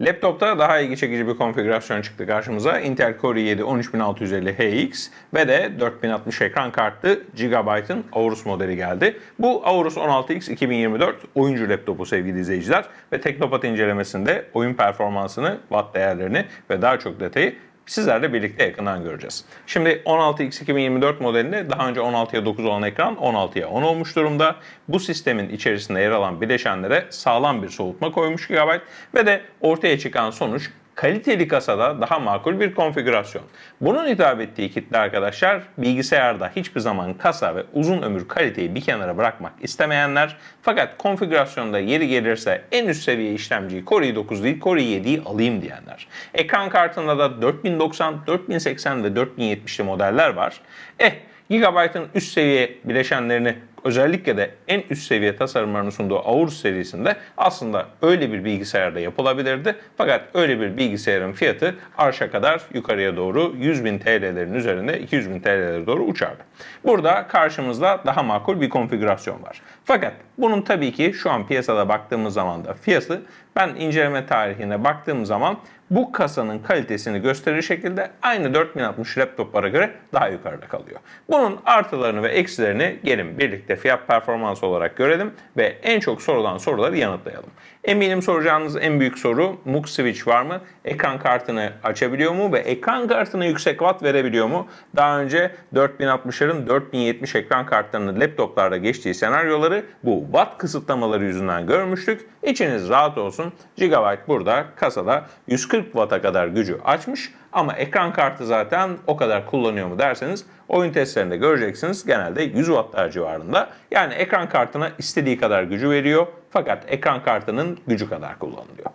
Laptopta daha ilgi çekici bir konfigürasyon çıktı karşımıza. Intel Core i7 13650HX ve de 4060 ekran kartlı Gigabyte'ın Aorus modeli geldi. Bu Aorus 16X 2024 oyuncu laptopu sevgili izleyiciler ve Teknopat incelemesinde oyun performansını, watt değerlerini ve daha çok detayı sizlerle birlikte yakından göreceğiz. Şimdi 16X 2024 modelinde daha önce 16'ya 9 olan ekran 16'ya 10 olmuş durumda. Bu sistemin içerisinde yer alan bileşenlere sağlam bir soğutma koymuş Gigabyte ve de ortaya çıkan sonuç kaliteli kasada daha makul bir konfigürasyon. Bunun hitap ettiği kitle arkadaşlar bilgisayarda hiçbir zaman kasa ve uzun ömür kaliteyi bir kenara bırakmak istemeyenler fakat konfigürasyonda yeri gelirse en üst seviye işlemciyi Core i9 değil Core i7'yi alayım diyenler. Ekran kartında da 4090, 4080 ve 4070'li modeller var. Eh Gigabyte'ın üst seviye bileşenlerini özellikle de en üst seviye tasarımlarını sunduğu Aorus serisinde aslında öyle bir bilgisayarda yapılabilirdi. Fakat öyle bir bilgisayarın fiyatı arşa kadar yukarıya doğru 100 bin TL'lerin üzerinde 200 bin TL'lere doğru uçardı. Burada karşımızda daha makul bir konfigürasyon var. Fakat bunun tabii ki şu an piyasada baktığımız zaman da fiyatı ben inceleme tarihine baktığım zaman bu kasanın kalitesini gösterir şekilde aynı 4060 laptoplara göre daha yukarıda kalıyor. Bunun artılarını ve eksilerini gelin birlikte fiyat performans olarak görelim ve en çok sorulan soruları yanıtlayalım. Eminim soracağınız en büyük soru MUX switch var mı? Ekran kartını açabiliyor mu ve ekran kartına yüksek watt verebiliyor mu? Daha önce 4060'ların 4070 ekran kartlarının laptoplarda geçtiği senaryoları bu watt kısıtlamaları yüzünden görmüştük. İçiniz rahat olsun. Gigabyte burada kasada 140 Watt'a kadar gücü açmış ama ekran kartı zaten o kadar kullanıyor mu derseniz oyun testlerinde göreceksiniz genelde 100 Watt'lar civarında. Yani ekran kartına istediği kadar gücü veriyor fakat ekran kartının gücü kadar kullanılıyor.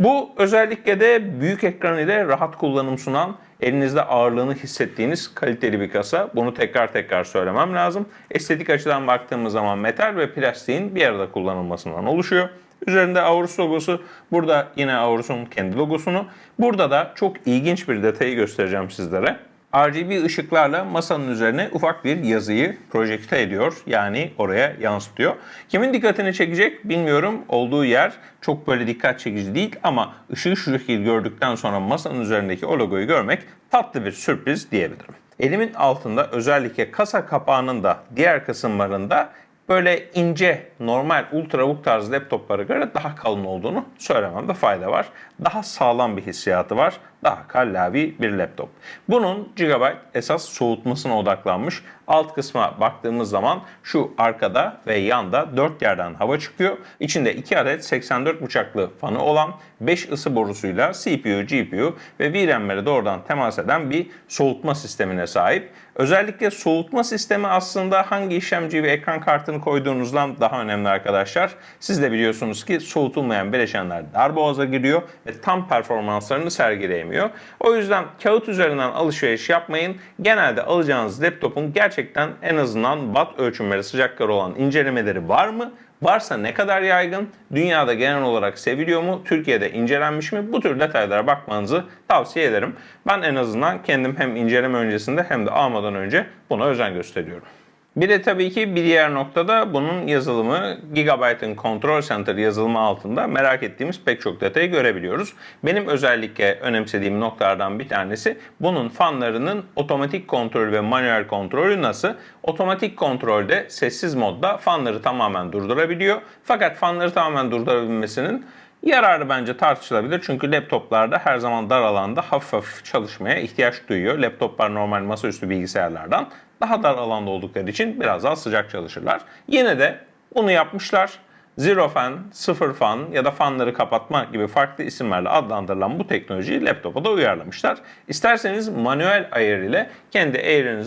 Bu özellikle de büyük ekran ile rahat kullanım sunan elinizde ağırlığını hissettiğiniz kaliteli bir kasa. Bunu tekrar tekrar söylemem lazım. Estetik açıdan baktığımız zaman metal ve plastiğin bir arada kullanılmasından oluşuyor. Üzerinde Aorus logosu. Burada yine Aorus'un kendi logosunu. Burada da çok ilginç bir detayı göstereceğim sizlere. RGB ışıklarla masanın üzerine ufak bir yazıyı projekte ediyor. Yani oraya yansıtıyor. Kimin dikkatini çekecek bilmiyorum. Olduğu yer çok böyle dikkat çekici değil ama ışığı şu şekilde gördükten sonra masanın üzerindeki o logoyu görmek tatlı bir sürpriz diyebilirim. Elimin altında özellikle kasa kapağının da diğer kısımlarında böyle ince, normal ultrabook tarzı laptoplara göre daha kalın olduğunu söylememde fayda var. Daha sağlam bir hissiyatı var. Daha kallavi bir laptop. Bunun Gigabyte esas soğutmasına odaklanmış. Alt kısma baktığımız zaman şu arkada ve yanda 4 yerden hava çıkıyor. İçinde 2 adet 84 bıçaklı fanı olan 5 ısı borusuyla CPU, GPU ve VRAM'lere doğrudan temas eden bir soğutma sistemine sahip. Özellikle soğutma sistemi aslında hangi işlemci ve ekran kartını koyduğunuzdan daha önemli arkadaşlar. Siz de biliyorsunuz ki soğutulmayan bileşenler darboğaza giriyor ve tam performanslarını sergileyemiyor. O yüzden kağıt üzerinden alışveriş yapmayın. Genelde alacağınız laptopun gerçekten en azından watt ölçümleri sıcaklıkları olan incelemeleri var mı? Varsa ne kadar yaygın? Dünyada genel olarak seviliyor mu? Türkiye'de incelenmiş mi? Bu tür detaylara bakmanızı tavsiye ederim. Ben en azından kendim hem inceleme öncesinde hem de almadan önce buna özen gösteriyorum. Bir de tabii ki bir diğer noktada bunun yazılımı Gigabyte'ın Control Center yazılımı altında merak ettiğimiz pek çok detayı görebiliyoruz. Benim özellikle önemsediğim noktalardan bir tanesi bunun fanlarının otomatik kontrol ve manuel kontrolü nasıl? Otomatik kontrolde sessiz modda fanları tamamen durdurabiliyor. Fakat fanları tamamen durdurabilmesinin Yararı bence tartışılabilir çünkü laptoplarda her zaman dar alanda hafif hafif çalışmaya ihtiyaç duyuyor. Laptoplar normal masaüstü bilgisayarlardan daha dar alanda oldukları için biraz daha sıcak çalışırlar. Yine de bunu yapmışlar. Zero fan, sıfır fan ya da fanları kapatma gibi farklı isimlerle adlandırılan bu teknolojiyi laptopa da uyarlamışlar. İsterseniz manuel ayar ile kendi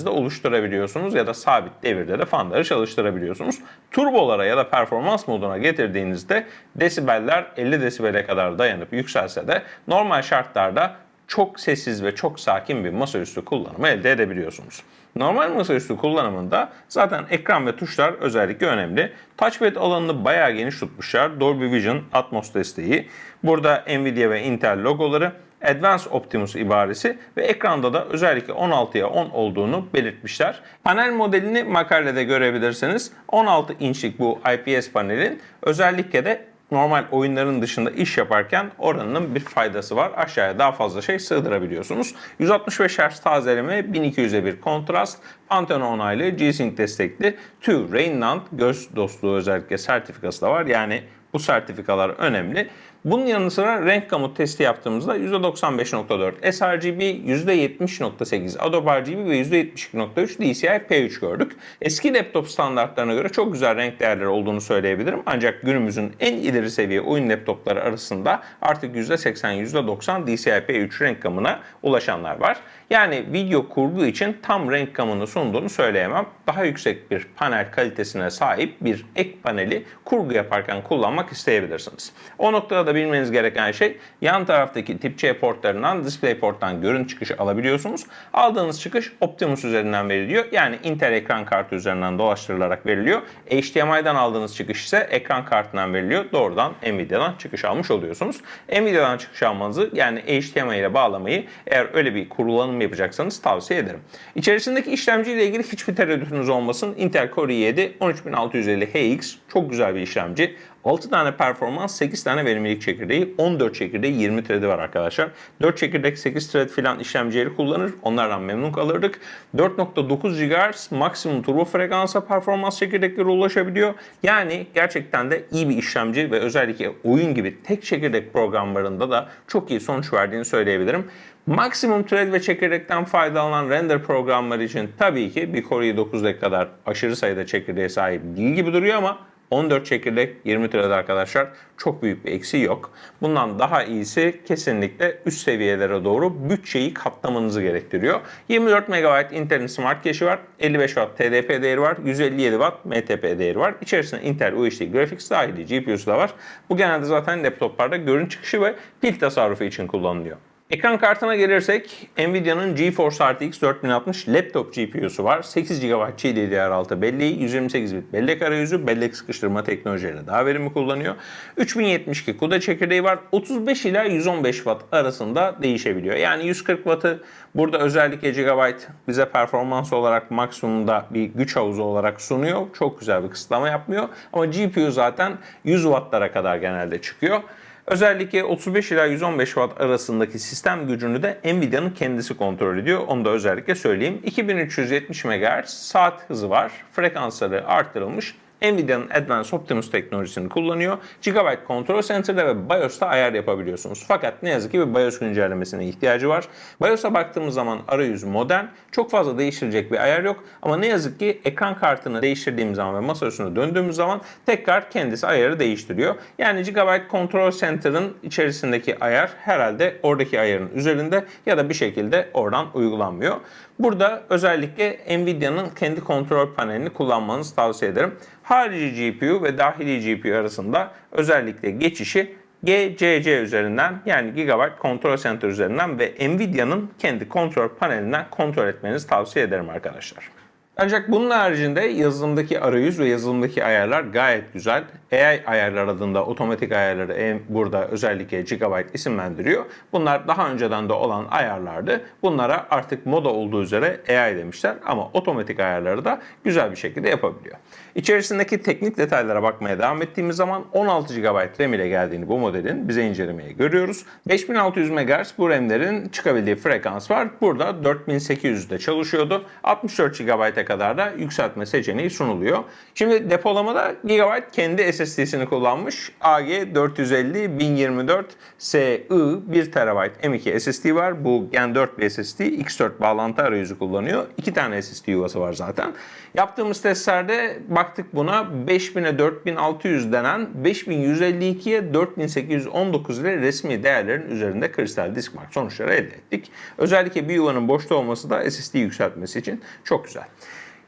da oluşturabiliyorsunuz ya da sabit devirde de fanları çalıştırabiliyorsunuz. Turbolara ya da performans moduna getirdiğinizde desibeller 50 desibele kadar dayanıp yükselse de normal şartlarda çok sessiz ve çok sakin bir masaüstü kullanımı elde edebiliyorsunuz. Normal masaüstü kullanımında zaten ekran ve tuşlar özellikle önemli. Touchpad alanını bayağı geniş tutmuşlar. Dolby Vision, Atmos desteği. Burada Nvidia ve Intel logoları, Advanced Optimus ibaresi ve ekranda da özellikle 16'ya 10 olduğunu belirtmişler. Panel modelini makalede görebilirsiniz. 16 inçlik bu IPS panelin özellikle de normal oyunların dışında iş yaparken oranının bir faydası var. Aşağıya daha fazla şey sığdırabiliyorsunuz. 165 Hz tazeleme, 1200'e bir kontrast, Pantone onaylı, G-Sync destekli, TÜV, Reinland göz dostluğu özellikle sertifikası da var. Yani bu sertifikalar önemli. Bunun yanı sıra renk gamut testi yaptığımızda %95.4 sRGB, %70.8 Adobe RGB ve %72.3 DCI P3 gördük. Eski laptop standartlarına göre çok güzel renk değerleri olduğunu söyleyebilirim. Ancak günümüzün en ileri seviye oyun laptopları arasında artık %80, %90 DCI P3 renk gamına ulaşanlar var. Yani video kurgu için tam renk gamını sunduğunu söyleyemem. Daha yüksek bir panel kalitesine sahip bir ek paneli kurgu yaparken kullanmak isteyebilirsiniz. O noktada da bilmeniz gereken şey yan taraftaki tip C portlarından DisplayPort'tan görüntü çıkışı alabiliyorsunuz. Aldığınız çıkış Optimus üzerinden veriliyor. Yani Intel ekran kartı üzerinden dolaştırılarak veriliyor. HDMI'den aldığınız çıkış ise ekran kartından veriliyor. Doğrudan Nvidia'dan çıkış almış oluyorsunuz. Nvidia'dan çıkış almanızı yani HDMI ile bağlamayı eğer öyle bir kullanım yapacaksanız tavsiye ederim. İçerisindeki işlemci ile ilgili hiçbir tereddütünüz olmasın. Intel Core i7 13650 HX çok güzel bir işlemci. 6 tane performans, 8 tane verimlilik çekirdeği, 14 çekirdeği, 20 thread'i var arkadaşlar. 4 çekirdek, 8 thread filan işlemcileri kullanır. Onlardan memnun kalırdık. 4.9 GHz maksimum turbo frekansa performans çekirdekleri ulaşabiliyor. Yani gerçekten de iyi bir işlemci ve özellikle oyun gibi tek çekirdek programlarında da çok iyi sonuç verdiğini söyleyebilirim. Maksimum thread ve çekirdekten faydalanan render programları için tabii ki bir Core i9'daki kadar aşırı sayıda çekirdeğe sahip değil gibi duruyor ama 14 çekirdek 20 lirada arkadaşlar çok büyük bir eksiği yok. Bundan daha iyisi kesinlikle üst seviyelere doğru bütçeyi katlamanızı gerektiriyor. 24 MB Intel'in Smart Cache'i var. 55 Watt TDP değeri var. 157 Watt MTP değeri var. İçerisinde Intel UHD Graphics dahili GPU'su da var. Bu genelde zaten laptoplarda görüntü çıkışı ve pil tasarrufu için kullanılıyor. Ekran kartına gelirsek Nvidia'nın GeForce RTX 4060 laptop GPU'su var. 8 GB GDDR6 belleği, 128 bit bellek arayüzü, bellek sıkıştırma teknolojileri daha verimli kullanıyor. 3072 CUDA çekirdeği var. 35 ila 115 Watt arasında değişebiliyor. Yani 140 Watt'ı burada özellikle GB bize performans olarak maksimumda bir güç havuzu olarak sunuyor. Çok güzel bir kısıtlama yapmıyor. Ama GPU zaten 100 Watt'lara kadar genelde çıkıyor. Özellikle 35 ila 115 Watt arasındaki sistem gücünü de Nvidia'nın kendisi kontrol ediyor. Onu da özellikle söyleyeyim. 2370 MHz saat hızı var. Frekansları artırılmış. Nvidia'nın Advanced Optimus teknolojisini kullanıyor. Gigabyte Control Center'da ve BIOS'ta ayar yapabiliyorsunuz. Fakat ne yazık ki bir BIOS güncellemesine ihtiyacı var. BIOS'a baktığımız zaman arayüz modern. Çok fazla değiştirecek bir ayar yok. Ama ne yazık ki ekran kartını değiştirdiğimiz zaman ve masaüstüne döndüğümüz zaman tekrar kendisi ayarı değiştiriyor. Yani Gigabyte Control Center'ın içerisindeki ayar herhalde oradaki ayarın üzerinde ya da bir şekilde oradan uygulanmıyor. Burada özellikle Nvidia'nın kendi kontrol panelini kullanmanızı tavsiye ederim. Harici GPU ve dahili GPU arasında özellikle geçişi GCC üzerinden yani Gigabyte Control Center üzerinden ve Nvidia'nın kendi kontrol panelinden kontrol etmenizi tavsiye ederim arkadaşlar. Ancak bunun haricinde yazılımdaki arayüz ve yazılımdaki ayarlar gayet güzel. AI ayarlar adında otomatik ayarları burada özellikle Gigabyte isimlendiriyor. Bunlar daha önceden de olan ayarlardı. Bunlara artık moda olduğu üzere AI demişler ama otomatik ayarları da güzel bir şekilde yapabiliyor. İçerisindeki teknik detaylara bakmaya devam ettiğimiz zaman 16 GB RAM ile geldiğini bu modelin bize incelemeye görüyoruz. 5600 MHz bu RAM'lerin çıkabildiği frekans var. Burada 4800'de çalışıyordu. 64 GB'a kadar da yükseltme seçeneği sunuluyor. Şimdi depolamada Gigabyte kendi SSD'sini kullanmış. AG 450 1024 SI 1 TB M2 SSD var. Bu Gen 4 bir SSD. X4 bağlantı arayüzü kullanıyor. 2 tane SSD yuvası var zaten. Yaptığımız testlerde baktık buna 5000'e 4600 denen 5152'ye 4819 ile resmi değerlerin üzerinde kristal disk mark sonuçları elde ettik. Özellikle bir yuvanın boşta olması da SSD yükseltmesi için çok güzel.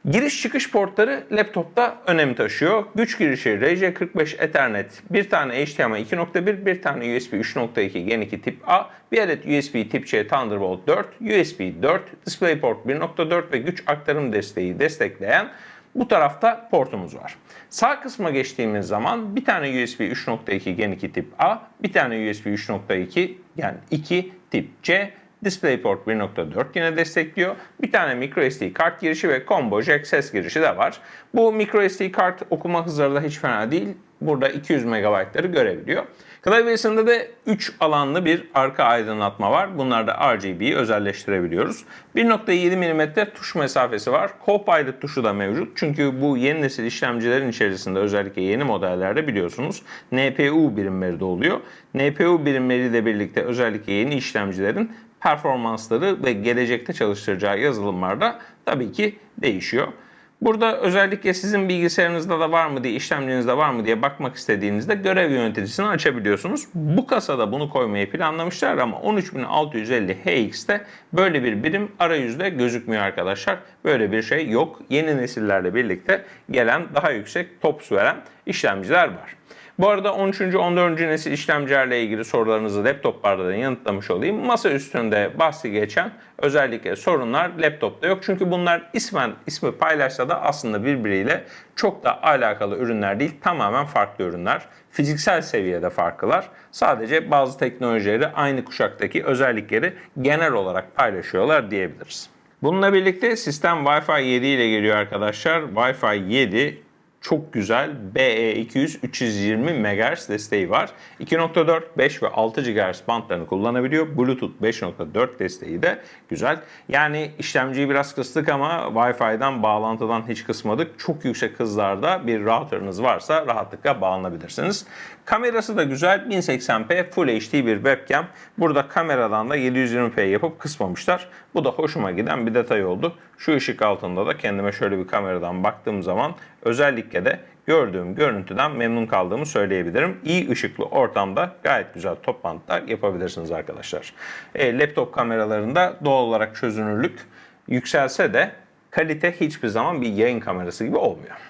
Giriş çıkış portları laptopta önem taşıyor. Güç girişi RJ45 Ethernet, bir tane HDMI 2.1, bir tane USB 3.2 Gen 2 tip A, bir adet USB tip C Thunderbolt 4, USB 4, DisplayPort 1.4 ve güç aktarım desteği destekleyen bu tarafta portumuz var. Sağ kısma geçtiğimiz zaman bir tane USB 3.2 Gen 2 tip A, bir tane USB 3.2 yani 2 tip C, DisplayPort 1.4 yine destekliyor. Bir tane microSD kart girişi ve combo jack ses girişi de var. Bu microSD kart okuma hızları da hiç fena değil. Burada 200 MB'ları görebiliyor. Klavyesinde de 3 alanlı bir arka aydınlatma var. Bunlarda RGB'yi özelleştirebiliyoruz. 1.7 mm tuş mesafesi var. Co-Pilot tuşu da mevcut. Çünkü bu yeni nesil işlemcilerin içerisinde özellikle yeni modellerde biliyorsunuz NPU birimleri de oluyor. NPU birimleriyle birlikte özellikle yeni işlemcilerin performansları ve gelecekte çalıştıracağı yazılımlarda tabii ki değişiyor. Burada özellikle sizin bilgisayarınızda da var mı diye, işlemcinizde var mı diye bakmak istediğinizde görev yöneticisini açabiliyorsunuz. Bu kasada bunu koymayı planlamışlar ama 13650HX'te böyle bir birim arayüzde gözükmüyor arkadaşlar. Böyle bir şey yok. Yeni nesillerle birlikte gelen daha yüksek TOPS veren işlemciler var. Bu arada 13. 14. nesil işlemcilerle ilgili sorularınızı laptoplarda da yanıtlamış olayım. Masa üstünde bahsi geçen özellikle sorunlar laptopta yok. Çünkü bunlar ismen ismi paylaşsa da aslında birbiriyle çok da alakalı ürünler değil. Tamamen farklı ürünler. Fiziksel seviyede farklılar. Sadece bazı teknolojileri aynı kuşaktaki özellikleri genel olarak paylaşıyorlar diyebiliriz. Bununla birlikte sistem Wi-Fi 7 ile geliyor arkadaşlar. Wi-Fi 7 çok güzel E BE200 320 MHz desteği var. 2.4, 5 ve 6 GHz bantlarını kullanabiliyor. Bluetooth 5.4 desteği de güzel. Yani işlemciyi biraz kıstık ama Wi-Fi'den bağlantıdan hiç kısmadık. Çok yüksek hızlarda bir routerınız varsa rahatlıkla bağlanabilirsiniz. Kamerası da güzel. 1080p Full HD bir webcam. Burada kameradan da 720p yapıp kısmamışlar. Bu da hoşuma giden bir detay oldu. Şu ışık altında da kendime şöyle bir kameradan baktığım zaman özellikle de gördüğüm görüntüden memnun kaldığımı söyleyebilirim. İyi ışıklı ortamda gayet güzel toplantılar yapabilirsiniz arkadaşlar. E, laptop kameralarında doğal olarak çözünürlük yükselse de kalite hiçbir zaman bir yayın kamerası gibi olmuyor.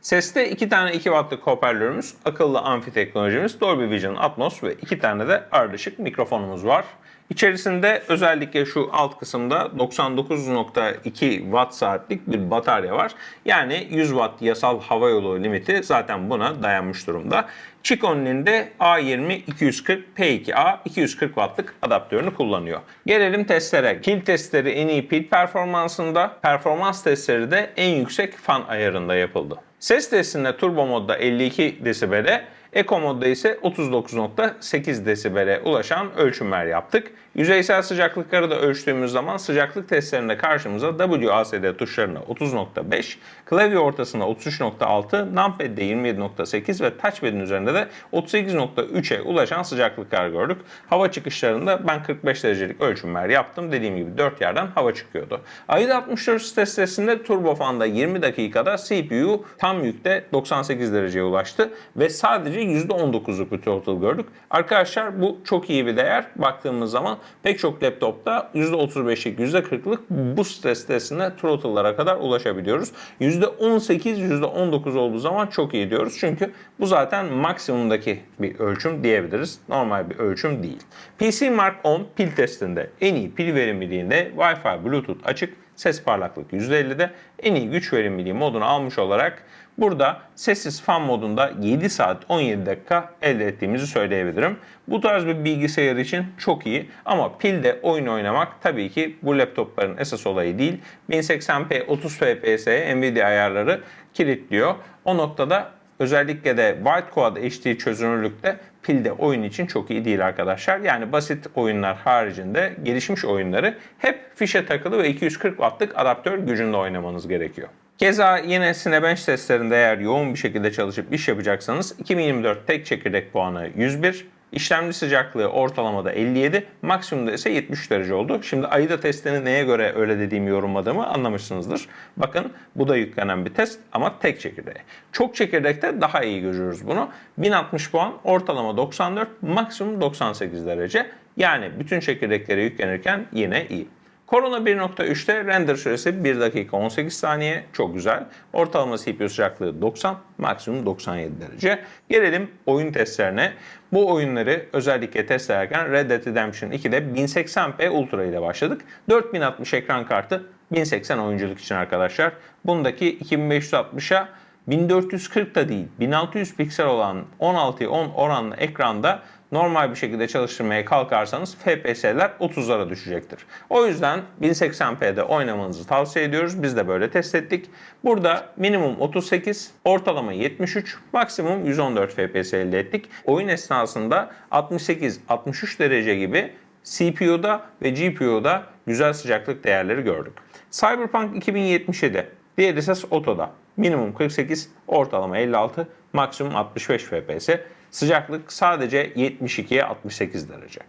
Seste iki tane 2 wattlık hoparlörümüz, akıllı amfi teknolojimiz, Dolby Vision Atmos ve iki tane de ardışık mikrofonumuz var. İçerisinde özellikle şu alt kısımda 99.2 watt saatlik bir batarya var. Yani 100 watt yasal hava yolu limiti zaten buna dayanmış durumda. Chiconi'nin de A20 240 P2A 240 wattlık adaptörünü kullanıyor. Gelelim testlere. Pil testleri en iyi pil performansında, performans testleri de en yüksek fan ayarında yapıldı. Ses testinde turbo modda 52 desibele, Eco modda ise 39.8 desibele ulaşan ölçümler yaptık. Yüzeysel sıcaklıkları da ölçtüğümüz zaman sıcaklık testlerinde karşımıza WASD tuşlarına 30.5, klavye ortasında 33.6, numpad'de 27.8 ve touchpad'in üzerinde de 38.3'e ulaşan sıcaklıklar gördük. Hava çıkışlarında ben 45 derecelik ölçümler yaptım. Dediğim gibi 4 yerden hava çıkıyordu. AIDA 64 stres testinde turbofanda 20 dakikada CPU tam yükte 98 dereceye ulaştı ve sadece %19'luk bir throttle gördük. Arkadaşlar bu çok iyi bir değer. Baktığımız zaman pek çok laptopta %35'lik, %40'lık bu stres testinde throttle'lara kadar ulaşabiliyoruz. %18, %19 olduğu zaman çok iyi diyoruz. Çünkü bu zaten maksimumdaki bir ölçüm diyebiliriz. Normal bir ölçüm değil. PC Mark 10 pil testinde en iyi pil verimliliğinde Wi-Fi, Bluetooth açık, ses parlaklık %50'de en iyi güç verimliliği modunu almış olarak Burada sessiz fan modunda 7 saat 17 dakika elde ettiğimizi söyleyebilirim. Bu tarz bir bilgisayar için çok iyi ama pilde oyun oynamak tabii ki bu laptopların esas olayı değil. 1080p 30 fps'ye Nvidia ayarları kilitliyor. O noktada özellikle de White Quad HD çözünürlükte pilde oyun için çok iyi değil arkadaşlar. Yani basit oyunlar haricinde gelişmiş oyunları hep fişe takılı ve 240 wattlık adaptör gücünde oynamanız gerekiyor. Keza yine Cinebench testlerinde eğer yoğun bir şekilde çalışıp iş yapacaksanız 2024 tek çekirdek puanı 101, işlemci sıcaklığı ortalamada 57, maksimumda ise 73 derece oldu. Şimdi AIDA testini neye göre öyle dediğimi yorumladığımı anlamışsınızdır. Bakın bu da yüklenen bir test ama tek çekirdeğe. Çok çekirdekte daha iyi görüyoruz bunu. 1060 puan, ortalama 94, maksimum 98 derece. Yani bütün çekirdeklere yüklenirken yine iyi. Corona 1.3'te render süresi 1 dakika 18 saniye. Çok güzel. Ortalama CPU sıcaklığı 90, maksimum 97 derece. Gelelim oyun testlerine. Bu oyunları özellikle test ederken Red Dead Redemption 2'de 1080p Ultra ile başladık. 4060 ekran kartı 1080 oyunculuk için arkadaşlar. Bundaki 2560'a 1440 da değil 1600 piksel olan 16'ya 10 oranlı ekranda normal bir şekilde çalıştırmaya kalkarsanız FPS'ler 30'lara düşecektir. O yüzden 1080p'de oynamanızı tavsiye ediyoruz. Biz de böyle test ettik. Burada minimum 38, ortalama 73, maksimum 114 FPS elde ettik. Oyun esnasında 68-63 derece gibi CPU'da ve GPU'da güzel sıcaklık değerleri gördük. Cyberpunk 2077 DLSS Auto'da minimum 48, ortalama 56, maksimum 65 FPS. Sıcaklık sadece 72'ye 68 derece.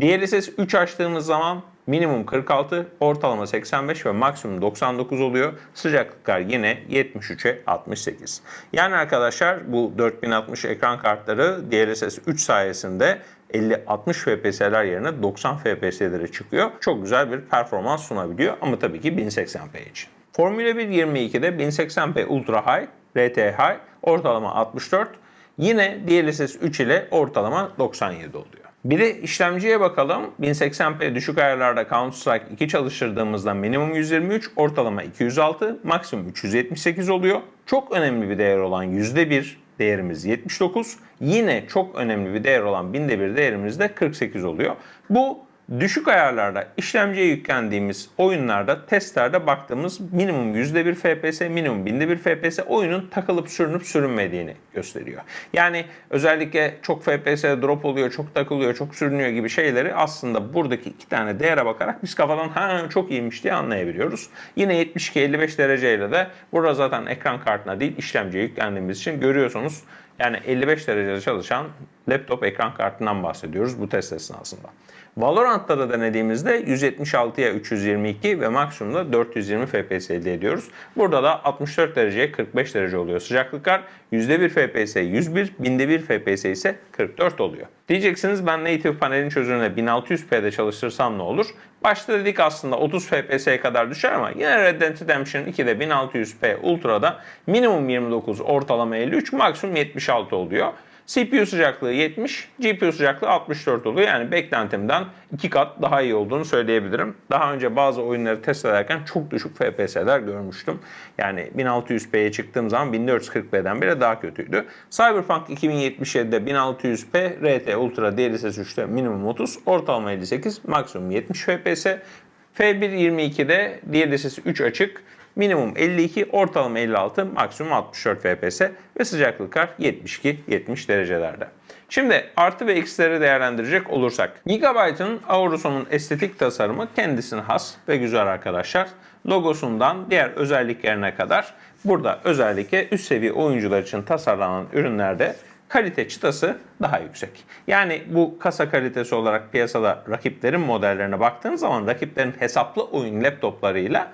DLSS 3 açtığımız zaman minimum 46, ortalama 85 ve maksimum 99 oluyor. Sıcaklıklar yine 73'e 68. Yani arkadaşlar bu 4060 ekran kartları DLSS 3 sayesinde 50-60 FPS'ler yerine 90 FPS'lere çıkıyor. Çok güzel bir performans sunabiliyor ama tabii ki 1080p için. Formula 1 22'de 1080p Ultra High, RT High, ortalama 64. Yine DLSS 3 ile ortalama 97 oluyor. Bir de işlemciye bakalım. 1080p düşük ayarlarda Counter Strike 2 çalıştırdığımızda minimum 123, ortalama 206, maksimum 378 oluyor. Çok önemli bir değer olan %1 değerimiz 79. Yine çok önemli bir değer olan binde bir değerimiz de 48 oluyor. Bu düşük ayarlarda işlemciye yüklendiğimiz oyunlarda testlerde baktığımız minimum %1 FPS, minimum binde bir FPS oyunun takılıp sürünüp sürünmediğini gösteriyor. Yani özellikle çok FPS drop oluyor, çok takılıyor, çok sürünüyor gibi şeyleri aslında buradaki iki tane değere bakarak biz kafadan ha çok iyiymiş diye anlayabiliyoruz. Yine 72-55 dereceyle de burada zaten ekran kartına değil işlemciye yüklendiğimiz için görüyorsunuz yani 55 derecede çalışan laptop ekran kartından bahsediyoruz bu test esnasında. Valorant'ta da denediğimizde 176'ya 322 ve maksimumda 420 FPS elde ediyoruz. Burada da 64 dereceye 45 derece oluyor sıcaklıklar. %1 FPS 101, binde 1 FPS ise 44 oluyor. Diyeceksiniz ben native panelin çözünürlüğüne 1600p'de çalıştırsam ne olur? Başta dedik aslında 30 FPS'ye kadar düşer ama yine Red Dead Redemption 2'de 1600p Ultra'da minimum 29, ortalama 53, maksimum 76 oluyor. CPU sıcaklığı 70, GPU sıcaklığı 64 oluyor. Yani beklentimden 2 kat daha iyi olduğunu söyleyebilirim. Daha önce bazı oyunları test ederken çok düşük FPS'ler görmüştüm. Yani 1600p'ye çıktığım zaman 1440p'den bile daha kötüydü. Cyberpunk 2077'de 1600p, RT Ultra DLSS 3'te minimum 30, ortalama 58, maksimum 70 FPS. F1.22'de DLSS 3 açık, minimum 52, ortalama 56, maksimum 64 FPS ve sıcaklıklar 72-70 derecelerde. Şimdi artı ve eksileri değerlendirecek olursak. Gigabyte'ın Aorus'un estetik tasarımı kendisine has ve güzel arkadaşlar. Logosundan diğer özelliklerine kadar burada özellikle üst seviye oyuncular için tasarlanan ürünlerde kalite çıtası daha yüksek. Yani bu kasa kalitesi olarak piyasada rakiplerin modellerine baktığınız zaman rakiplerin hesaplı oyun laptoplarıyla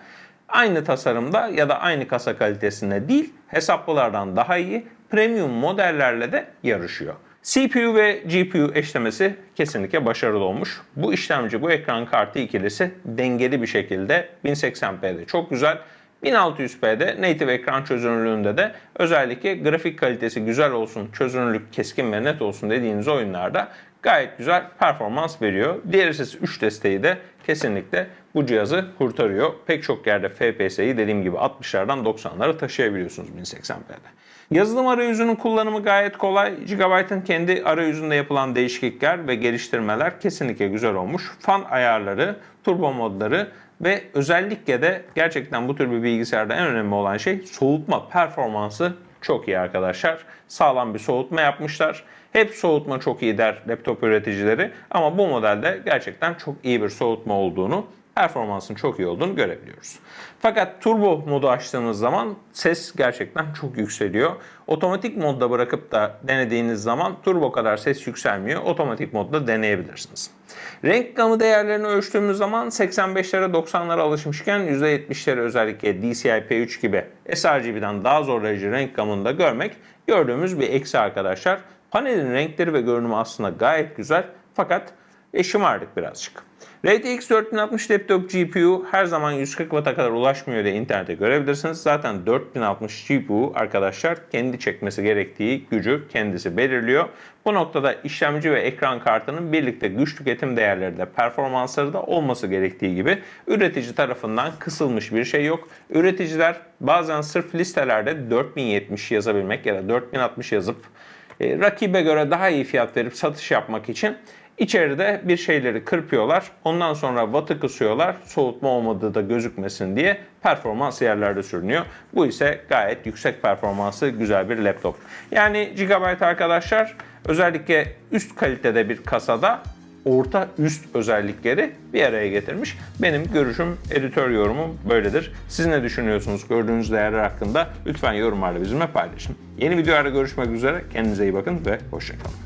aynı tasarımda ya da aynı kasa kalitesinde değil hesaplılardan daha iyi premium modellerle de yarışıyor. CPU ve GPU eşlemesi kesinlikle başarılı olmuş. Bu işlemci, bu ekran kartı ikilisi dengeli bir şekilde 1080p'de çok güzel. 1600p'de native ekran çözünürlüğünde de özellikle grafik kalitesi güzel olsun, çözünürlük keskin ve net olsun dediğiniz oyunlarda gayet güzel performans veriyor. DLSS 3 desteği de kesinlikle bu cihazı kurtarıyor. Pek çok yerde FPS'yi dediğim gibi 60'lardan 90'lara taşıyabiliyorsunuz 1080p'de. Yazılım arayüzünün kullanımı gayet kolay. Gigabyte'ın kendi arayüzünde yapılan değişiklikler ve geliştirmeler kesinlikle güzel olmuş. Fan ayarları, turbo modları ve özellikle de gerçekten bu tür bir bilgisayarda en önemli olan şey soğutma performansı çok iyi arkadaşlar. Sağlam bir soğutma yapmışlar. Hep soğutma çok iyi der laptop üreticileri ama bu modelde gerçekten çok iyi bir soğutma olduğunu performansın çok iyi olduğunu görebiliyoruz. Fakat turbo modu açtığınız zaman ses gerçekten çok yükseliyor. Otomatik modda bırakıp da denediğiniz zaman turbo kadar ses yükselmiyor. Otomatik modda deneyebilirsiniz. Renk gamı değerlerini ölçtüğümüz zaman 85'lere 90'lara alışmışken %70'leri özellikle DCI-P3 gibi sRGB'den daha zorlayıcı renk gamında görmek gördüğümüz bir eksi arkadaşlar. Panelin renkleri ve görünümü aslında gayet güzel fakat e, şımardık birazcık. RTX 4060 laptop GPU her zaman 140 Watt'a kadar ulaşmıyor diye internette görebilirsiniz. Zaten 4060 GPU arkadaşlar kendi çekmesi gerektiği gücü kendisi belirliyor. Bu noktada işlemci ve ekran kartının birlikte güç tüketim değerleri de performansları da olması gerektiği gibi üretici tarafından kısılmış bir şey yok. Üreticiler bazen sırf listelerde 4070 yazabilmek ya da 4060 yazıp e, rakibe göre daha iyi fiyat verip satış yapmak için içeride bir şeyleri kırpıyorlar. Ondan sonra wattı kısıyorlar. Soğutma olmadığı da gözükmesin diye performans yerlerde sürünüyor. Bu ise gayet yüksek performanslı güzel bir laptop. Yani Gigabyte arkadaşlar özellikle üst kalitede bir kasada orta üst özellikleri bir araya getirmiş. Benim görüşüm, editör yorumum böyledir. Siz ne düşünüyorsunuz gördüğünüz değerler hakkında? Lütfen yorumlarla bizimle paylaşın. Yeni videolarda görüşmek üzere. Kendinize iyi bakın ve hoşçakalın.